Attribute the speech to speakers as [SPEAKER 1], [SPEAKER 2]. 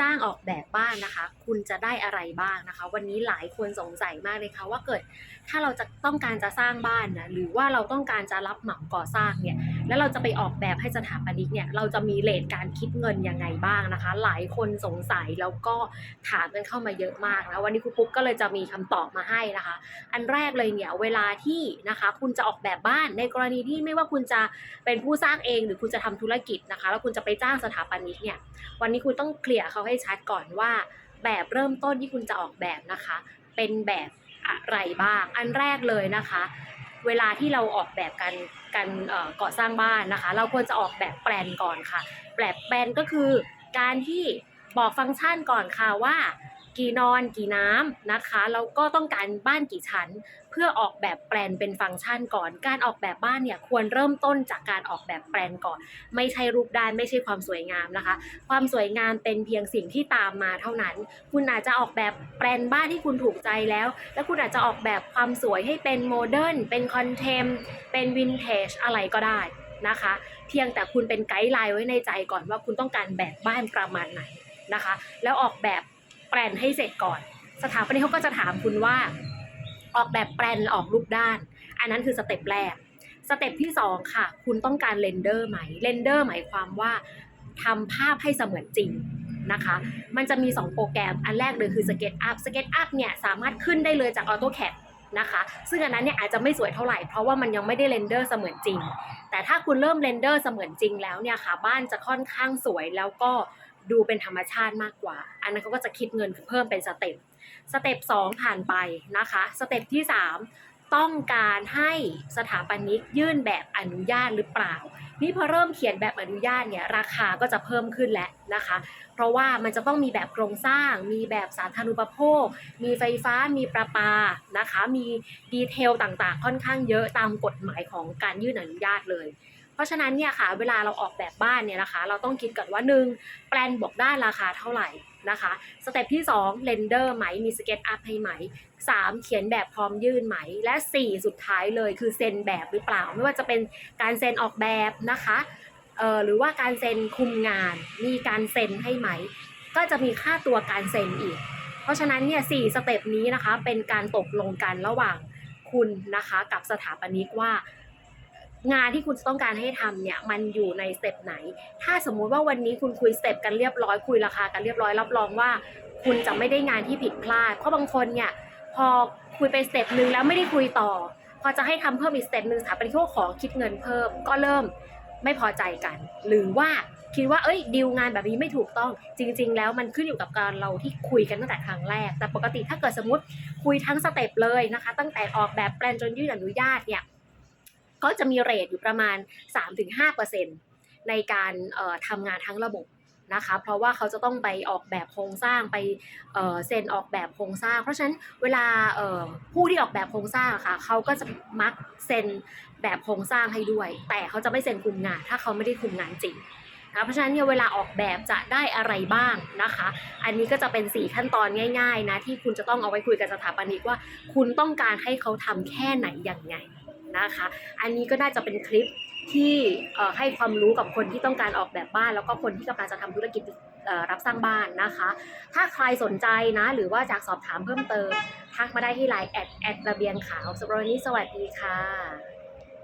[SPEAKER 1] จ้างออกแบบบ้านนะคะ คุณจะได้อะไรบ้างนะคะ วันนี้หลายคนสงสัยมากเลยค่ะว่าเกิดถ้าเราจะต้องการจะสร้างบ้านนะหรือว่าเราต้องการจะรับเหมาก่อสร้างเนี่ย แล้วเราจะไปออกแบบให้สถาปนิกเนี่ยเราจะมีเลทการคิดเงินยังไงบ้างนะคะ หลายคนสงสัยแล้วก็ถามกันเข้ามาเยอะมากนะวันนี้ครูปุ๊กก็เลยจะมีคำตอบมาให้นะคะ อันแรกเลยเนี่ยเวลาที่นะคะคุณจะออกแบบบ้านในกรณีที่ไม่ว่าคุณจะเป็นผู้สร้างเองหรือคุณจะทำธุรกิจนะคะ แล้วคุณจะไปจ้างสถาปนิกเนี่ยวันนี้คุณต้องเคลียร์เขาให้ชัดก่อนว่า แบบเริ่มต้นที่คุณจะออกแบบนะคะ เป็นแบบอะไรบ้าง อันแรกเลยนะคะ เวลาที่เราออกแบบกันกันเก่อสร้างบ้านนะคะ เราควรจะออกแบบแปลนก่อนค่ะ แบบแปลนก็คือการที่บอกฟังก์ชันก่อนค่ะว่า กี่นอนกี่น้ำนะคะแล้วก็ต้องการบ้านกี่ชั้น เพื่อออกแบบแปลนเป็นฟังก์ชันก่อน การออกแบบบ้านเนี่ยควรเริ่มต้นจากการออกแบบแปลนก่อน ไม่ใช่รูปด้านไม่ใช่ความสวยงามนะคะ ความสวยงามเป็นเพียงสิ่งที่ตามมาเท่านั้น คุณอาจจะออกแบบแปลนบ้านที่คุณถูกใจแล้ว แล้วคุณอาจจะออกแบบความสวยให้เป็นโมเดิร์นเป็นคอนเทมเป็นวินเทจอะไรก็ได้นะคะ เพียงแต่คุณเป็นไกด์ไลน์ไว้ในใจก่อนว่าคุณต้องการแบบบ้านประมาณไหนนะคะ แล้วออกแบบ แปลนให้เสร็จก่อน สถาปนิกเขาก็จะถามคุณว่า ออกแบบแปลนออกรูปด้าน อันนั้นคือสเต็ปแรก สเต็ปที่สองค่ะ คุณต้องการเรนเดอร์ไหมเรนเดอร์หมายความว่าทำภาพให้เสมือนจริงนะคะ มันจะมี 2 โปรแกรม อันแรกเลยคือ SketchUp SketchUp เนี่ยสามารถขึ้นได้เลยจาก AutoCAD นะคะ ซึ่งอันนั้นเนี่ยอาจจะไม่สวยเท่าไหร่ เพราะว่ามันยังไม่ได้เรนเดอร์เสมือนจริง แต่ถ้าคุณเริ่มเรนเดอร์เสมือนจริงแล้วเนี่ยค่ะ บ้านจะค่อนข้างสวยแล้วก็ ดูเป็นธรรมชาติมากกว่า อันนั้นเขาก็จะคิดเงินเพิ่มเป็นสเต็ปสเต็ป2ผ่านไปนะคะ สเต็ปที่ 3 ต้องการให้สถาปนิกยื่นแบบอนุญาตหรือเปล่า นี่พอเริ่มเขียนแบบอนุญาตเนี่ยราคาก็จะเพิ่มขึ้นแล้วนะคะ เพราะว่ามันจะต้องมีแบบโครงสร้าง มีแบบสาธารณูปโภค มีไฟฟ้า มีประปานะคะ มีดีเทลต่างๆ ค่อนข้างเยอะตามกฎหมายของการยื่นอนุญาตเลย เพราะฉะนั้นเนี่ยค่ะเวลาเราออกแบบบ้านเนี่ยนะคะ เราต้องคิดก่อนว่าหนึ่งแปลนบอกได้ราคาเท่าไหร่นะคะสเต็ปที่2เรนเดอร์ไหมมีสเก็ตอัพให้ไหม 3 เขียนแบบพร้อมยื่นไหม และ 4 สุดท้ายเลยคือเซ็นแบบหรือเปล่า ไม่ว่าจะเป็นการเซ็นออกแบบนะคะเอ่อหรือว่าการเซ็นคุมงาน มีการเซ็นให้ไหม ก็จะมีค่าตัวการเซ็นอีก เพราะฉะนั้นเนี่ยสสเต็ปนี้นะคะเป็นการตกลงกันระหว่างคุณนะคะกับสถาปนิกว่า งานที่คุณต้องการให้ทำเนี่ยมันอยู่ในสเต็ปไหน ถ้าสมมุติว่าวันนี้คุณคุยสเต็ปกันเรียบร้อยคุยราคากันเรียบร้อยรับรองว่า คุณจะไม่ได้งานที่ผิดพลาด เพราะบางคนเนี่ยพอคุยไปสเต็ปหนึ่งแล้วไม่ได้คุยต่อ พอจะให้ทำเพิ่มอีกสเต็ปหนึ่งสถาปนิกก็ขอคิดเงินเพิ่มก็เริ่มไม่พอใจกัน หรือว่าคิดว่าเอ้ยดีลงานแบบนี้ไม่ถูกต้อง จริง ๆ แล้วมันขึ้นอยู่กับการเราที่คุยกันตั้งแต่ครั้งแรก แต่ปกติถ้าเกิดสมมติคุยทั้งสเต็ปเลยนะคะ ตั้งแต่ออกแบบแปลนจนยื่นอนุญาตเนี่ย ก็จะมีเรทอยู่ประมาณ 3-5%ในการเอ่อทำงานทั้งระบบนะคะ เพราะว่าเขาจะต้องไปออกแบบโครงสร้างไปเซ็นออกแบบโครงสร้าง เพราะฉะนั้นเวลาผู้ที่ออกแบบโครงสร้างค่ะเขาก็จะมักเซ็นแบบโครงสร้างให้ด้วย แต่เขาจะไม่เซ็นคุมงาน ถ้าเขาไม่ได้คุมงานจริงนะเพราะฉะนั้นเนี่ยเวลาออกแบบจะได้อะไรบ้างนะคะ อันนี้ก็จะเป็น 4 ขั้นตอนง่าย ๆ นะที่คุณจะต้องเอาไว้คุยกับสถาปนิกว่า คุณต้องการให้เขาทำแค่ไหนอย่างไง นะคะ อันนี้ก็น่าจะเป็นคลิปที่ให้ความรู้กับคนที่ต้องการออกแบบบ้าน แล้วก็คนที่กำลังจะทำธุรกิจรับสร้างบ้านนะคะ ถ้าใครสนใจนะ หรือว่าจากสอบถามเพิ่มเติม ทักมาได้ที่ไลน์แอดแอดระเบียงขาวสำหรับวันนี้สวัสดีค่ะ